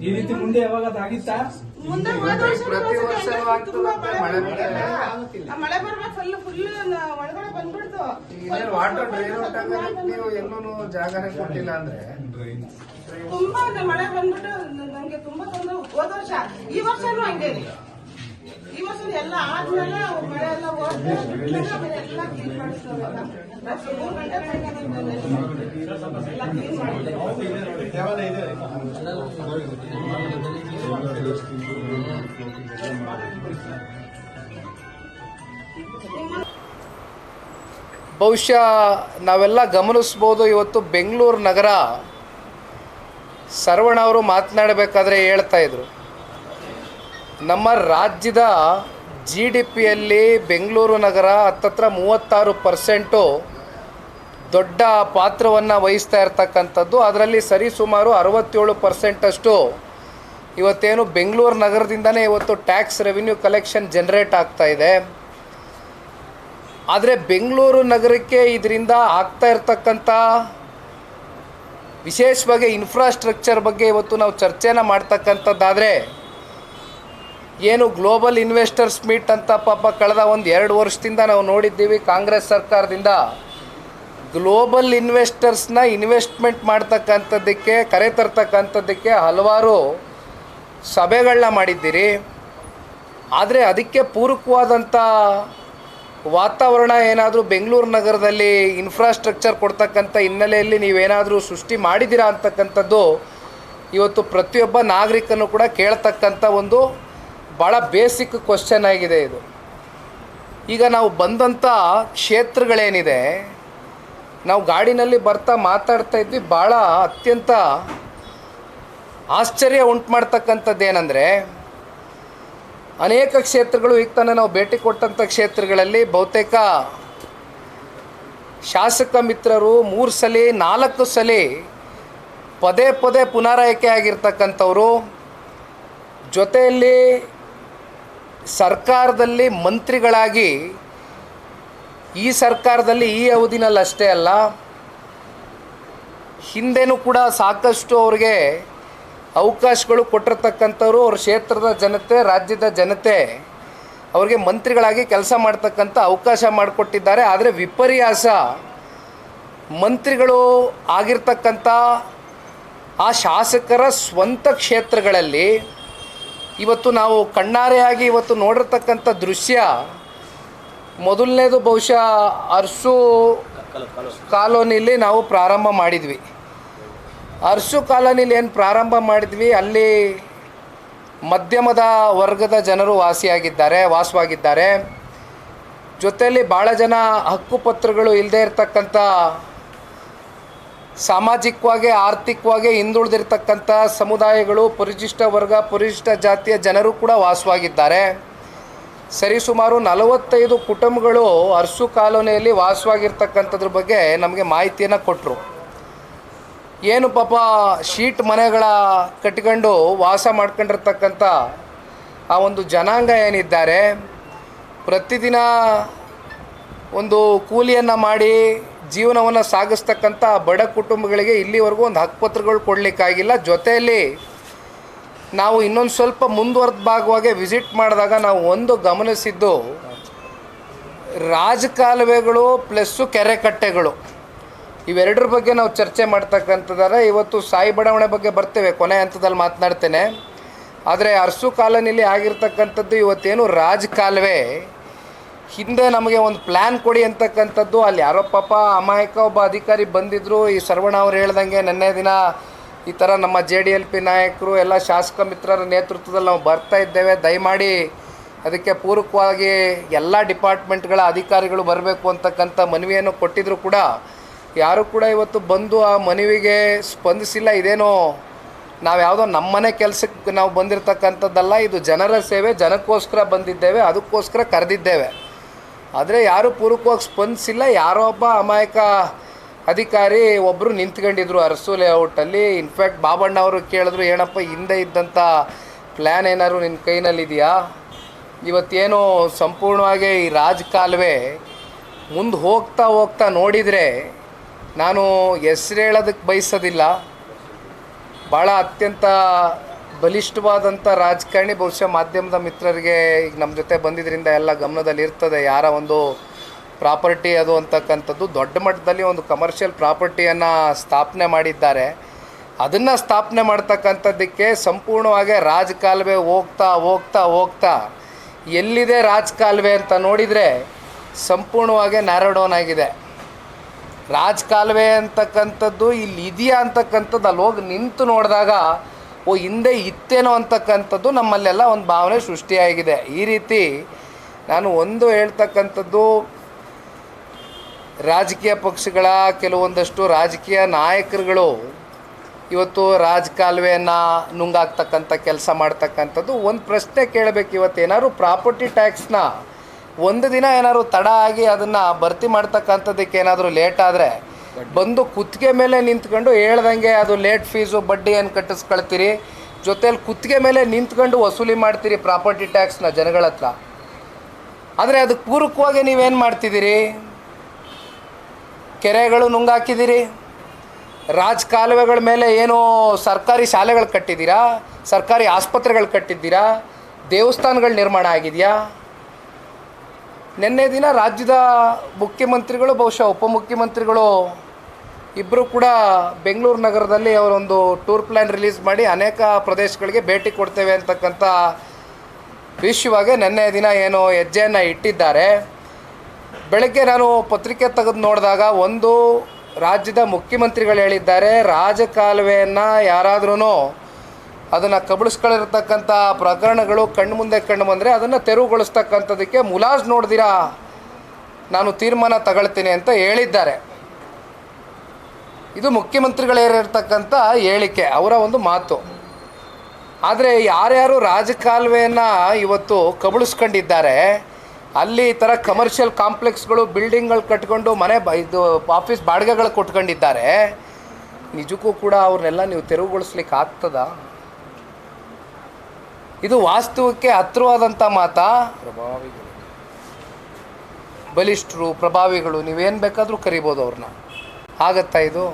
ಈ ರೀತಿ ಮುಂದೆ ಯಾವಾಗ ಆಗಿತ್ತಾ? ಮುಂದೆ ಹೋದ ವರ್ಷ ಪ್ರತಿ ಆಗ್ತದೆ ಮಳೆ ಆ ಮಳೆ ಬರ್ಬೇಕು ಫುಲ್ ಫುಲ್ ಒಳಗಡೆ ಬಂದ್ಬಿಡ್ತು. ಇನ್ನೇನು ವಾಟರ್ ಡ್ರೈನ್ ಔಟ್ ನೀವು ಎಲ್ಲೂ ಜಾಗನೇ ಕೊಟ್ಟಿಲ್ಲ ಅಂದ್ರೆ? ತುಂಬಾ ಮಳೆ ಬಂದ್ಬಿಟ್ಟು ನಂಗೆ ತುಂಬಾ ತೊಂದ್ರೆ ಹೋದ ವರ್ಷ ಈ ವರ್ಷನೂ ಹಂಗೇನೆ ಎಲ್ಲ ಆದ್ಮೇಲೆ ಮಳೆ ಎಲ್ಲ ಬಹುಶಃ ನಾವೆಲ್ಲ ಗಮನಿಸ್ಬೋದು ಇವತ್ತು ಬೆಂಗಳೂರು ನಗರ. ಸರ್ವಣ ಅವರು ಮಾತನಾಡಬೇಕಾದ್ರೆ ಹೇಳ್ತಾ ಇದ್ರು. ನಮ್ಮ ರಾಜ್ಯದ ಜಿ ಡಿ ಪಿಯಲ್ಲಿ ಬೆಂಗಳೂರು ನಗರ ಹತ್ತತ್ರ ಮೂವತ್ತಾರು ಪರ್ಸೆಂಟು ದೊಡ್ಡ ಪಾತ್ರವನ್ನು ವಹಿಸ್ತಾ ಇರ್ತಕ್ಕಂಥದ್ದು. ಅದರಲ್ಲಿ ಸರಿಸುಮಾರು ಅರವತ್ತೇಳು ಪರ್ಸೆಂಟಷ್ಟು ಇವತ್ತೇನು ಬೆಂಗಳೂರು ನಗರದಿಂದನೇ ಇವತ್ತು ಟ್ಯಾಕ್ಸ್ ರೆವಿನ್ಯೂ ಕಲೆಕ್ಷನ್ ಜನ್ರೇಟ್ ಆಗ್ತಾ ಇದೆ. ಆದರೆ ಬೆಂಗಳೂರು ನಗರಕ್ಕೆ ಇದರಿಂದ ಆಗ್ತಾ ಇರತಕ್ಕಂಥ ವಿಶೇಷವಾಗಿ ಇನ್ಫ್ರಾಸ್ಟ್ರಕ್ಚರ್ ಬಗ್ಗೆ ಇವತ್ತು ನಾವು ಚರ್ಚೆನ ಮಾಡ್ತಕ್ಕಂಥದ್ದಾದರೆ ಏನು ಗ್ಲೋಬಲ್ ಇನ್ವೆಸ್ಟರ್ಸ್ ಮೀಟ್ ಅಂತ ಪಾಪ ಕಳೆದ ಒಂದು ಎರಡು ವರ್ಷದಿಂದ ನಾವು ನೋಡಿದ್ದೀವಿ ಕಾಂಗ್ರೆಸ್ ಸರ್ಕಾರದಿಂದ. ಗ್ಲೋಬಲ್ ಇನ್ವೆಸ್ಟರ್ಸ್ನ ಇನ್ವೆಸ್ಟ್ಮೆಂಟ್ ಮಾಡ್ತಕ್ಕಂಥದ್ದಕ್ಕೆ, ಕರೆ ತರ್ತಕ್ಕಂಥದ್ದಕ್ಕೆ ಹಲವಾರು ಸಭೆಗಳನ್ನ ಮಾಡಿದ್ದೀರಿ. ಆದರೆ ಅದಕ್ಕೆ ಪೂರಕವಾದಂಥ ವಾತಾವರಣ ಏನಾದರೂ ಬೆಂಗಳೂರು ನಗರದಲ್ಲಿ ಇನ್ಫ್ರಾಸ್ಟ್ರಕ್ಚರ್ ಕೊಡ್ತಕ್ಕಂಥ ಹಿನ್ನೆಲೆಯಲ್ಲಿ ನೀವೇನಾದರೂ ಸೃಷ್ಟಿ ಮಾಡಿದ್ದೀರಾ ಅಂತಕ್ಕಂಥದ್ದು ಇವತ್ತು ಪ್ರತಿಯೊಬ್ಬ ನಾಗರಿಕನು ಕೂಡ ಕೇಳ್ತಕ್ಕಂಥ ಒಂದು ಭಾಳ ಬೇಸಿಕ್ ಕ್ವಶನ್ ಆಗಿದೆ ಇದು. ಈಗ ನಾವು ಬಂದಂಥ ಕ್ಷೇತ್ರಗಳೇನಿದೆ, ನಾವು ಗಾಡಿನಲ್ಲಿ ಬರ್ತಾ ಮಾತಾಡ್ತಾ ಇದ್ವಿ ಭಾಳ ಅತ್ಯಂತ ಆಶ್ಚರ್ಯ ಉಂಟು ಮಾಡ್ತಕ್ಕಂಥದ್ದು ಏನಂದರೆ, ಅನೇಕ ಕ್ಷೇತ್ರಗಳು ಈಗ ತಾನೇ ನಾವು ಭೇಟಿ ಕೊಟ್ಟಂಥ ಕ್ಷೇತ್ರಗಳಲ್ಲಿ ಬಹುತೇಕ ಶಾಸಕ ಮಿತ್ರರು ಮೂರು ಸಲ, ನಾಲ್ಕು ಸಲ ಪದೇ ಪದೇ ಪುನರಾಯ್ಕೆ ಆಗಿರ್ತಕ್ಕಂಥವ್ರು. ಜೊತೆಯಲ್ಲಿ ಸರ್ಕಾರದಲ್ಲಿ ಮಂತ್ರಿಗಳಾಗಿ ಈ ಸರ್ಕಾರದಲ್ಲಿ ಈ ಅವಧಿನಲ್ಲಿ ಅಷ್ಟೇ ಅಲ್ಲ, ಹಿಂದೆನೂ ಕೂಡ ಸಾಕಷ್ಟು ಅವ್ರಿಗೆ ಅವಕಾಶಗಳು ಕೊಟ್ಟಿರ್ತಕ್ಕಂಥವ್ರು ಅವ್ರ ಕ್ಷೇತ್ರದ ಜನತೆ, ರಾಜ್ಯದ ಜನತೆ ಅವ್ರಿಗೆ ಮಂತ್ರಿಗಳಾಗಿ ಕೆಲಸ ಮಾಡ್ತಕ್ಕಂಥ ಅವಕಾಶ ಮಾಡಿಕೊಟ್ಟಿದ್ದಾರೆ. ಆದರೆ ವಿಪರ್ಯಾಸ ಮಂತ್ರಿಗಳು ಆಗಿರ್ತಕ್ಕಂಥ ಆ ಶಾಸಕರ ಸ್ವಂತ ಕ್ಷೇತ್ರಗಳಲ್ಲಿ ಇವತ್ತು ನಾವು ಕಣ್ಣಾರೆಯಾಗಿ ಇವತ್ತು ನೋಡಿರ್ತಕ್ಕಂಥ ದೃಶ್ಯ, ಮೊದಲನೇದು ಬಹುಶಃ ಅರ್ಸು ಕಾಲೋನಿಯಲ್ಲಿ ನಾವು ಪ್ರಾರಂಭ ಮಾಡಿದ್ವಿ. ಅರ್ಸು ಕಾಲೋನಿಲಿ ಏನು ಪ್ರಾರಂಭ ಮಾಡಿದ್ವಿ? ಅಲ್ಲಿ ಮಧ್ಯಮದ ವರ್ಗದ ಜನರು ವಾಸಿಯಾಗಿದ್ದಾರೆ, ವಾಸವಾಗಿದ್ದಾರೆ. ಜೊತೆಯಲ್ಲಿ ಭಾಳ ಜನ ಹಕ್ಕುಪತ್ರಗಳು ಇಲ್ಲದೇ ಇರತಕ್ಕಂಥ ಸಾಮಾಜಿಕವಾಗಿ, ಆರ್ಥಿಕವಾಗಿ ಹಿಂದುಳಿದಿರ್ತಕ್ಕಂಥ ಸಮುದಾಯಗಳು, ಪರಿಶಿಷ್ಟ ವರ್ಗ, ಪರಿಶಿಷ್ಟ ಜಾತಿಯ ಜನರು ಕೂಡ ವಾಸವಾಗಿದ್ದಾರೆ. ಸರಿಸುಮಾರು ನಲವತ್ತೈದು ಕುಟುಂಬಗಳು ಅರ್ಸು ಕಾಲೋನಿಯಲ್ಲಿ ವಾಸವಾಗಿರ್ತಕ್ಕಂಥದ್ರ ಬಗ್ಗೆ ನಮಗೆ ಮಾಹಿತಿಯನ್ನು ಕೊಟ್ಟರು ಏನು ಪಾಪ ಶೀಟ್ ಮನೆಗಳ ಕಟ್ಕೊಂಡು ವಾಸ ಮಾಡ್ಕೊಂಡಿರ್ತಕ್ಕಂಥ ಆ ಒಂದು ಜನಾಂಗ ಏನಿದ್ದಾರೆ, ಪ್ರತಿದಿನ ಒಂದು ಕೂಲಿಯನ್ನು ಮಾಡಿ ಜೀವನವನ್ನು ಸಾಗಿಸ್ತಕ್ಕಂಥ ಬಡ ಕುಟುಂಬಗಳಿಗೆ ಇಲ್ಲಿವರೆಗೂ ಒಂದು ಹಕ್ಕುಪತ್ರಗಳು ಕೊಡಲಿಕ್ಕಾಗಿಲ್ಲ. ಜೊತೆಯಲ್ಲಿ ನಾವು ಇನ್ನೊಂದು ಸ್ವಲ್ಪ ಮುಂದುವರೆದ ಭಾಗವಾಗಿ ವಿಸಿಟ್ ಮಾಡಿದಾಗ ನಾವು ಒಂದು ಗಮನಿಸಿದ್ದು ರಾಜಕಾಲುವೆಗಳು ಪ್ಲಸ್ಸು ಕೆರೆ ಕಟ್ಟೆಗಳು. ಇವೆರಡರ ಬಗ್ಗೆ ನಾವು ಚರ್ಚೆ ಮಾಡ್ತಕ್ಕಂಥದ್ದಾರೆ ಇವತ್ತು ಸಾಯಿ ಬಡಾವಣೆ ಬಗ್ಗೆ ಬರ್ತೇವೆ, ಕೊನೆ ಹಂತದಲ್ಲಿ ಮಾತನಾಡ್ತೇನೆ. ಆದರೆ ಅರಸು ಕಾಲನಲ್ಲಿ ಆಗಿರ್ತಕ್ಕಂಥದ್ದು ಇವತ್ತೇನು ರಾಜ ಕಾಲುವೆ ಹಿಂದೆ ನಮಗೆ ಒಂದು ಪ್ಲ್ಯಾನ್ ಕೊಡಿ ಅಂತಕ್ಕಂಥದ್ದು. ಅಲ್ಲಿ ಯಾರೋ ಪಾಪ ಅಮಾಯಕ ಒಬ್ಬ ಅಧಿಕಾರಿ ಬಂದಿದ್ದರು ಈ ಸರ್ವಣ ಅವ್ರು ಹೇಳ್ದಂಗೆ ನೆನ್ನೆ ದಿನ ಈ ಥರ ನಮ್ಮ ಜೆ ಡಿ ಎಲ್ ಪಿ ನಾಯಕರು ಎಲ್ಲ ಶಾಸಕ ಮಿತ್ರರ ನೇತೃತ್ವದಲ್ಲಿ ನಾವು ಬರ್ತಾ ಇದ್ದೇವೆ. ದಯಮಾಡಿ ಅದಕ್ಕೆ ಪೂರಕವಾಗಿ ಎಲ್ಲ ಡಿಪಾರ್ಟ್ಮೆಂಟ್ಗಳ ಅಧಿಕಾರಿಗಳು ಬರಬೇಕು ಅಂತಕ್ಕಂಥ ಮನವಿಯನ್ನು ಕೊಟ್ಟಿದ್ರು ಕೂಡ. ಯಾರು ಕೂಡ ಇವತ್ತು ಬಂದು ಆ ಮನವಿಗೆ ಸ್ಪಂದಿಸಿಲ್ಲ. ಇದೇನೋ ನಾವು ಯಾವುದೋ ನಮ್ಮನೆ ಕೆಲಸಕ್ಕೆ ನಾವು ಬಂದಿರತಕ್ಕಂಥದ್ದಲ್ಲ. ಇದು ಜನರ ಸೇವೆ. ಜನಕ್ಕೋಸ್ಕರ ಬಂದಿದ್ದೇವೆ. ಅದಕ್ಕೋಸ್ಕರ ಕರೆದಿದ್ದೇವೆ. ಆದರೆ ಯಾರೂ ಪೂರಕವಾಗಿ ಸ್ಪಂದಿಸಿಲ್ಲ. ಯಾರೋ ಒಬ್ಬ ಅಮಾಯಕ ಅಧಿಕಾರಿ ಒಬ್ಬರು ನಿಂತ್ಕೊಂಡಿದ್ರು ಅರಸು ಲೇಔಟಲ್ಲಿ ಇನ್ಫ್ಯಾಕ್ಟ್ ಬಾಬಣ್ಣ ಅವರು ಕೇಳಿದ್ರು, ಏನಪ್ಪ, ಹಿಂದೆ ಇದ್ದಂಥ ಪ್ಲ್ಯಾನ್ ಏನಾದ್ರು ನಿನ್ನ ಕೈನಲ್ಲಿದೆಯಾ? ಇವತ್ತೇನು ಸಂಪೂರ್ಣವಾಗಿ ಈ ರಾಜಕಾಲುವೆ ಮುಂದೆ ಹೋಗ್ತಾ ಹೋಗ್ತಾ ನೋಡಿದರೆ ನಾನು ಹೆಸ್ರು ಹೇಳೋದಕ್ಕೆ ಬಯಸೋದಿಲ್ಲ. ಭಾಳ ಅತ್ಯಂತ ಬಲಿಷ್ಠವಾದಂಥ ರಾಜಕಾರಣಿ ಬಹುಶಃ ಮಾಧ್ಯಮದ ಮಿತ್ರರಿಗೆ ಈಗ ನಮ್ಮ ಜೊತೆ ಬಂದಿದ್ದರಿಂದ ಎಲ್ಲ ಗಮನದಲ್ಲಿ ಇರ್ತದೆ. ಯಾರ ಒಂದು ಪ್ರಾಪರ್ಟಿ ಅದು ಅಂತಕ್ಕಂಥದ್ದು, ದೊಡ್ಡ ಮಟ್ಟದಲ್ಲಿ ಒಂದು ಕಮರ್ಷಿಯಲ್ ಪ್ರಾಪರ್ಟಿಯನ್ನು ಸ್ಥಾಪನೆ ಮಾಡಿದ್ದಾರೆ. ಅದನ್ನು ಸ್ಥಾಪನೆ ಮಾಡ್ತಕ್ಕಂಥದ್ದಕ್ಕೆ ಸಂಪೂರ್ಣವಾಗಿ ರಾಜಕಾಲುವೆ ಹೋಗ್ತಾ ಹೋಗ್ತಾ ಹೋಗ್ತಾ ಎಲ್ಲಿದೆ ರಾಜಕಾಲುವೆ ಅಂತ ನೋಡಿದರೆ ಸಂಪೂರ್ಣವಾಗಿ ನ್ಯಾರೋಡೌನ್ ಆಗಿದೆ. ರಾಜಕಾಲುವೆ ಅಂತಕ್ಕಂಥದ್ದು ಇಲ್ಲಿ ಇದೆಯಾ ಅಂತಕ್ಕಂಥದ್ದು ಅಲ್ಲಿ ಹೋಗಿ ನಿಂತು ನೋಡಿದಾಗ ಓ, ಹಿಂದೆ ಇತ್ತೇನೋ ಅಂತಕ್ಕಂಥದ್ದು ನಮ್ಮಲ್ಲೆಲ್ಲ ಒಂದು ಭಾವನೆ ಸೃಷ್ಟಿಯಾಗಿದೆ. ಈ ರೀತಿ ನಾನು ಒಂದು ಹೇಳ್ತಕ್ಕಂಥದ್ದು, ರಾಜಕೀಯ ಪಕ್ಷಗಳ ಕೆಲವೊಂದಷ್ಟು ರಾಜಕೀಯ ನಾಯಕರುಗಳು ಇವತ್ತು ರಾಜಕಾಲುವೆಯನ್ನು ನುಂಗಾಕ್ತಕ್ಕಂಥ ಕೆಲಸ ಮಾಡ್ತಕ್ಕಂಥದ್ದು. ಒಂದು ಪ್ರಶ್ನೆ ಕೇಳಬೇಕು ಇವತ್ತು, ಏನಾದರೂ ಪ್ರಾಪರ್ಟಿ ಟ್ಯಾಕ್ಸ್ನ ಒಂದು ದಿನ ಏನಾದ್ರು ತಡ ಆಗಿ ಅದನ್ನು ಭರ್ತಿ ಮಾಡ್ತಕ್ಕಂಥದ್ದಕ್ಕೆ ಏನಾದರೂ ಲೇಟ್ ಆದರೆ ಬಂದು ಕುತ್ತಿಗೆ ಮೇಲೆ ನಿಂತ್ಕೊಂಡು ಹೇಳ್ದಂಗೆ, ಅದು ಲೇಟ್ ಫೀಸು ಬಡ್ಡಿ ಏನು ಕಟ್ಟಿಸ್ಕೊಳ್ತೀರಿ? ಜೊತೇಲಿ ಕುತ್ತಿಗೆ ಮೇಲೆ ನಿಂತ್ಕೊಂಡು ವಸೂಲಿ ಮಾಡ್ತೀರಿ ಪ್ರಾಪರ್ಟಿ ಟ್ಯಾಕ್ಸ್ನ ಜನಗಳ ಹತ್ರ. ಆದರೆ ಅದಕ್ಕೆ ಪೂರಕವಾಗಿ ನೀವೇನು ಮಾಡ್ತಿದ್ದೀರಿ? ಕೆರೆಗಳು ನುಂಗಾಕಿದ್ದೀರಿ? ರಾಜ ಕಾಲುವೆಗಳ ಮೇಲೆ ಏನೋ ಸರ್ಕಾರಿ ಶಾಲೆಗಳು ಕಟ್ಟಿದ್ದೀರಾ? ಸರ್ಕಾರಿ ಆಸ್ಪತ್ರೆಗಳು ಕಟ್ಟಿದ್ದೀರಾ? ದೇವಸ್ಥಾನಗಳು ನಿರ್ಮಾಣ ಆಗಿದೆಯಾ? ನಿನ್ನೆ ದಿನ ರಾಜ್ಯದ ಮುಖ್ಯಮಂತ್ರಿಗಳು, ಬಹುಶಃ ಉಪಮುಖ್ಯಮಂತ್ರಿಗಳು ಇಬ್ಬರು ಕೂಡ ಬೆಂಗಳೂರು ನಗರದಲ್ಲಿ ಅವರೊಂದು ಟೂರ್ ಪ್ಲ್ಯಾನ್ ರಿಲೀಸ್ ಮಾಡಿ ಅನೇಕ ಪ್ರದೇಶಗಳಿಗೆ ಭೇಟಿ ಕೊಡ್ತೇವೆ ಅಂತಕ್ಕಂಥ ವಿಷಯವಾಗಿ ನಿನ್ನೆ ದಿನ ಏನು ಹೆಜ್ಜೆಯನ್ನು ಇಟ್ಟಿದ್ದಾರೆ. ಬೆಳಗ್ಗೆ ನಾನು ಪತ್ರಿಕೆ ತೆಗೆದು ನೋಡಿದಾಗ ಒಂದು ರಾಜ್ಯದ ಮುಖ್ಯಮಂತ್ರಿಗಳು ಹೇಳಿದ್ದಾರೆ, ರಾಜಕಾಲುವೆಯನ್ನು ಯಾರಾದ್ರೂ ಅದನ್ನು ಕಬಳಿಸ್ಕೊಳ್ಳಿರ್ತಕ್ಕಂಥ ಪ್ರಕರಣಗಳು ಕಣ್ಣು ಮುಂದೆ ಕಣ್ಣು ಬಂದರೆ ಅದನ್ನು ತೆರವುಗೊಳಿಸ್ತಕ್ಕಂಥದ್ದಕ್ಕೆ ಮುಲಾಜ್ ನೋಡಿದಿರಾ, ನಾನು ತೀರ್ಮಾನ ತಗೊಳ್ತೀನಿ ಅಂತ ಹೇಳಿದ್ದಾರೆ. ಇದು ಮುಖ್ಯಮಂತ್ರಿಗಳೇರಿರ್ತಕ್ಕಂಥ ಹೇಳಿಕೆ, ಅವರ ಒಂದು ಮಾತು. ಆದರೆ ಯಾರ್ಯಾರು ರಾಜಕಾಲುವೆಯನ್ನು ಇವತ್ತು ಕಬಳಿಸ್ಕೊಂಡಿದ್ದಾರೆ, ಅಲ್ಲಿ ಈ ಥರ ಕಮರ್ಷಿಯಲ್ ಕಾಂಪ್ಲೆಕ್ಸ್ಗಳು ಬಿಲ್ಡಿಂಗ್ಗಳು ಕಟ್ಕೊಂಡು ಮನೆ ಬ, ಇದು ಆಫೀಸ್ ಬಾಡಿಗೆಗಳು ಕೊಟ್ಕೊಂಡಿದ್ದಾರೆ, ನಿಜಕ್ಕೂ ಕೂಡ ಅವ್ರನ್ನೆಲ್ಲ ನೀವು ತೆರವುಗೊಳಿಸ್ಲಿಕ್ಕೆ ಆಗ್ತದ? ಇದು ವಾಸ್ತವಕ್ಕೆ ಹತ್ರವಾದಂಥ ಮಾತಾ? ಪ್ರಭಾವಿಗಳು ಬಲಿಷ್ಠರು, ಪ್ರಭಾವಿಗಳು, ನೀವೇನು ಬೇಕಾದರೂ ಕರಿಬೋದು ಅವ್ರನ್ನ ಆಗತ್ತಾ ಇದು?